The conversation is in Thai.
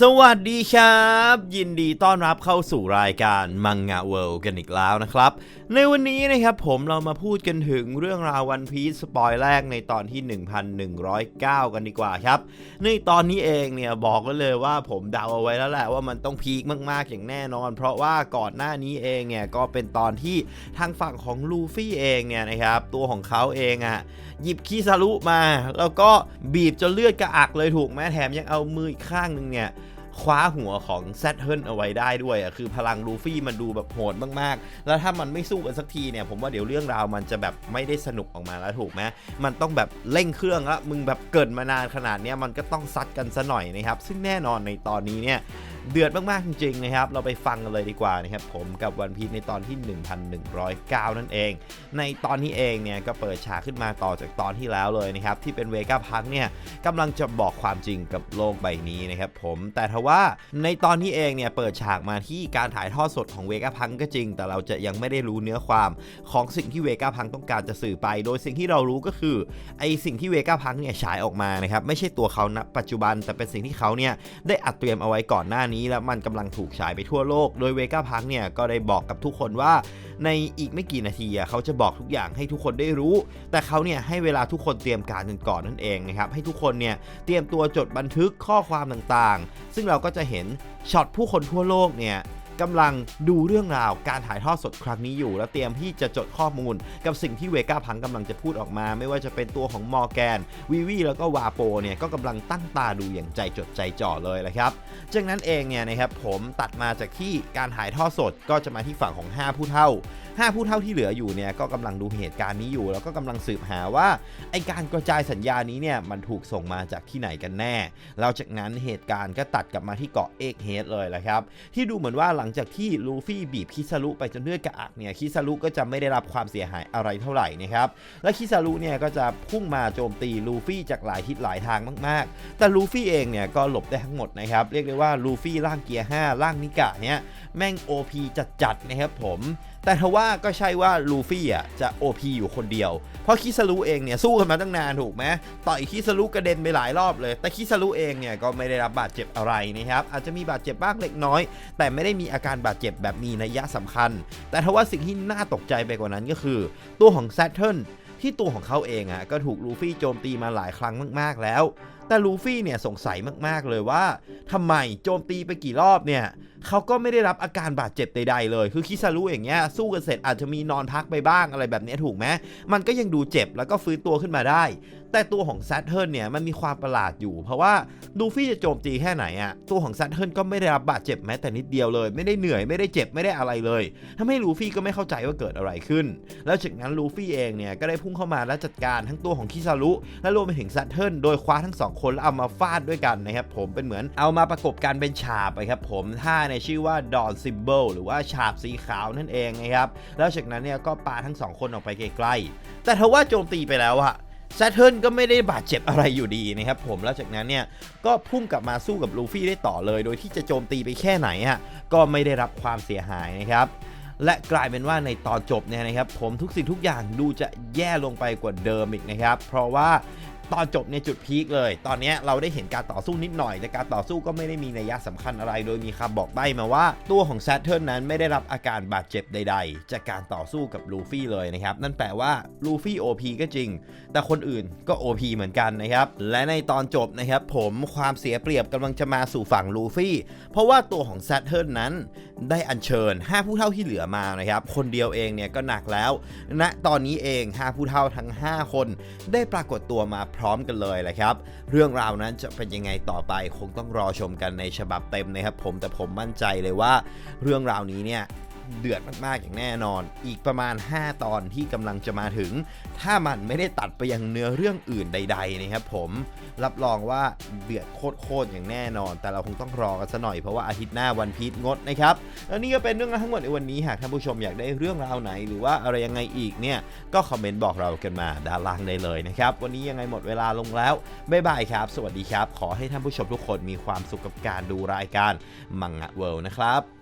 สวัสดีครับ ยินดีต้อนรับเข้าสู่รายการมังงะเวิลด์กันอีกแล้วนะครับ ในวันนี้นะครับผมเรามาพูดกันถึงเรื่องราววันพีซสปอยแรกในตอนที่ 1109 กันดีกว่าครับ ในตอนนี้เองเนี่ยบอกกันเลยว่าผมเดาเอาไว้แล้วแหละว่ามันต้องพีคมากๆอย่างแน่นอน เพราะว่าก่อนหน้านี้เองเนี่ยก็เป็นตอนที่ทางฝั่งของลูฟี่เองเนี่ยนะครับตัวของเขาเองอะ่ะหยิบคีซารุมา แล้วก็บีบจนเลือดกระอักเลยถูกไหมแถมยังเอามืออีกข้างหนึ่งเนี่ย คว้าหัวของแซดเฮิลเอาไว้ได้ด้วยอะคือพลังลูฟี่มันดูแบบโหดมากๆ แล้วถ้ามันไม่สู้กันสักทีเนี่ยผมว่าเดี๋ยวเรื่องราวมันจะแบบไม่ได้สนุกออกมาแล้วถูกไหมมันต้องแบบเร่งเครื่องแล้วมึงแบบเกิดมานานขนาดเนี้ยมันก็ต้องซัดกันซะหน่อยนะครับ ซึ่งแน่นอนในตอนนี้เนี่ยเดือดมากๆจริงๆนะครับ เราไปฟังกันเลยดีกว่านะครับผมกับวันพีชในตอนที่ 1109 นั่นเอง ในตอนนี้เองเนี่ยก็เปิดฉากขึ้นมาต่อจากตอนที่แล้วเลยนะครับ ที่เป็นเวก้าพังเนี่ยกำลังจะบอกความจริงกับโลกใบนี้นะครับผมแต่ทว่าในตอนนี้เองเนี่ยเปิดฉากมาที่การถ่ายทอดสดของเวก้าพังก็จริง แต่เราจะยังไม่ได้รู้เนื้อความของสิ่งที่เวก้าพังต้องการจะสื่อไป โดยสิ่งที่เรารู้ก็คือไอสิ่งที่เวก้าพังเนี่ยฉายออกมานะครับไม่ใช่ตัวเขาณปัจจุบันแต่เป็นสิ่งที่เขาเนี่ยได้อัดเตรียมเอาไว้ก่อนหน้านี้แล้วมันกำลังถูกฉายไปทั่วโลก โดยเวก้าพังเนี่ยก็ได้บอกกับทุกคนว่าในอีกไม่กี่นาทีเขาจะบอกทุกอย่างให้ทุกคนได้รู้ แต่เขาเนี่ยให้เวลาทุกคนเตรียมการกันก่อนนั่นเองนะครับให้ทุกคนเนี่ยเตรียมตัวจดบันทึกข้อความต่างๆ ซึ่งเราก็จะเห็นช็อตผู้คนทั่วโลกเนี่ย กำลังดูเรื่องราวการถ่ายทอดสดครั้งนี้อยู่ แล้วเตรียมที่จะจดข้อมูล กับสิ่งที่เวก้าพังกำลังจะพูดออกมา ไม่ว่าจะเป็นตัวของมอร์แกนวีวีแล้วก็วาโปเนี่ยก็กำลังตั้งตาดูอย่างใจจดใจจ่อเลยแหละครับจากนั้นเองเนี่ยนะครับผมตัดมาจากที่การถ่ายทอดสดก็จะมาที่ฝั่งของ 5 ผู้เท่า 5 ผู้เท่าที่เหลืออยู่เนี่ยก็กำลังดูเหตุการณ์นี้อยู่ แล้วก็กำลังสืบหาว่าไอการกระจายสัญญานี้เนี่ยมันถูกส่งมาจากที่ไหนกันแน่แล้วจากนั้นเหตุการณ์ก็ตัดกลับมาที่เกาะเอกเฮดเลยแหละครับที่ดูเหมือนว่าลังจากที่ลูฟี่บีบคิซารุไปจนเลือดกระอักเนี่ยคิซารุก็จะไม่ได้รับความเสียหายอะไรเท่าไหร่นะครับและคิซารุเนี่ยก็จะพุ่งมาโจมตีลูฟี่จากหลายทิศหลายทางมากๆ แต่ลูฟี่เองเนี่ยก็หลบได้ทั้งหมดนะครับเรียกได้ว่าลูฟี่ร่างเกียร์5ร่างนิกะเนี่ยแม่ง OP จัดๆนะครับผม แต่ทว่าก็ใช่ว่าลูฟี่อะจะ OP อยู่คนเดียว เพราะคิซารุเองเนี่ยสู้กันมาตั้งนานถูกไหมต่อยคิซารุกระเด็นไปหลายรอบเลย แต่คิซารุเองเนี่ยก็ไม่ได้รับบาดเจ็บอะไรนะครับอาจจะมีบาดเจ็บบ้างเล็กน้อย แต่ไม่ได้มีอาการบาดเจ็บแบบมีนัยยะสำคัญ แต่ทว่าสิ่งที่น่าตกใจไปกว่านั้นก็คือ ตัวของแซทเทิลที่ตัวของเขาเองอะก็ถูกลูฟี่โจมตีมาหลายครั้งมากๆแล้วแต่ลูฟี่เนี่ยสงสัยมากๆเลยว่าทำไมโจมตีไปกี่รอบเนี่ยเขาก็ไม่ได้รับอาการบาดเจ็บใดๆเลย คือคิซารุอย่างเงี้ยสู้กันเสร็จอาจจะมีนอนพักไปบ้างอะไรแบบนี้ถูกไหมมันก็ยังดูเจ็บแล้วก็ฟื้นตัวขึ้นมาได้ แต่ตัวของแซทเทิลเนี่ยมันมีความประหลาดอยู่ เพราะว่าลูฟี่จะโจมตีแค่ไหนอะตัวของแซทเทิลก็ไม่ได้รับบาดเจ็บแม้แต่นิดเดียวเลย ไม่ได้เหนื่อยไม่ได้เจ็บไม่ได้อะไรเลยทำให้ลูฟี่ก็ไม่เข้าใจว่าเกิดอะไรขึ้น แล้วจากนั้นลูฟี่เองเนี่ยก็ได้พุ่งเข้ามาและจัดการทั้งตัวของคิซารุและรวมไปถึงแซทเทิลโดยคว้าทั้งสองคนแล้วเอามาฟาดด้วยกันนะครับผมเป็นเหมือนเอามาประกบกันเป็นฉาบไปครับผมท่าในชื่อว่าดอนซิมเบิลหรือว่าฉาบสีขาวนั่นเองนะครับแล้วจากนั้นเนี่ยก็ปาทั้งสองคนออกไปไกลๆแต่ทว่าโจมตีไปแล้วอะแซทเทิลก็ไม่ได้บาดเจ็บอะไรอยู่ดีนะครับผมแล้วจากนั้นเนี่ยก็พุ่งกลับมาสู้กับลูฟี่ได้ต่อเลย โดยที่จะโจมตีไปแค่ไหนอะก็ไม่ได้รับความเสียหายนะครับและกลายเป็นว่าในตอนจบเนี่ยนะครับ ผมทุกสิ่งทุกอย่างดูจะแย่ลงไปกว่าเดิมอีกนะครับ เพราะว่า ตอนจบในจุดพีคเลย ตอนนี้เราได้เห็นการต่อสู้นิดหน่อย แต่การต่อสู้ก็ไม่ได้มีนัยยะสำคัญอะไร โดยมีคำบอกใบ้มาว่า ตัวของแซทเทิลนั้นไม่ได้รับอาการบาดเจ็บใด ๆ จากการต่อสู้กับลูฟี่เลยนะครับ นั่นแปลว่าลูฟี่ OP ก็จริง แต่คนอื่นก็ OP เหมือนกันนะครับ และในตอนจบนะครับผมความเสียเปรียบกำลังจะมาสู่ฝั่งลูฟี่ เพราะว่าตัวของแซทเทิลนั้น ได้อัญเชิญ 5 ผู้เท่าที่เหลือมานะครับ คนเดียวเองเนี่ยก็หนักแล้วณตอนนี้เอง 5 ผู้เท่าทั้ง 5 คน ได้ปรากฏตัวมาพร้อมกันเลยแหละครับ เรื่องราวนั้นจะเป็นยังไงต่อไปคงต้องรอชมกันในฉบับเต็มนะครับผมแต่ผมมั่นใจเลยว่า เรื่องราวนี้เนี่ย เดือดมากๆอย่างแน่นอน อีกประมาณ 5 ตอนที่กำลังจะมาถึง ถ้ามันไม่ได้ตัดไปยังเนื้อเรื่องอื่นใด ๆ นะครับผม รับรองว่าเดือดโคตรๆอย่างแน่นอน แต่เราคงต้องรอกันซะหน่อยเพราะว่าอาทิตย์หน้าวันพีชงดนะครับแล้วนี่ก็เป็นเรื่องราวทั้งหมดในวันนี้หากท่านผู้ชมอยากได้เรื่องราวไหน หรือว่าอะไรยังไงอีกเนี่ยก็คอมเมนต์บอกเรากันมาด้านล่างได้เลยนะครับวันนี้ยังไงหมดเวลาลงแล้วบ๊ายบายครับ สวัสดีครับ ขอให้ท่านผู้ชมทุกคนมีความสุขกับการดูรายการมังงะเวิลด์นะครับ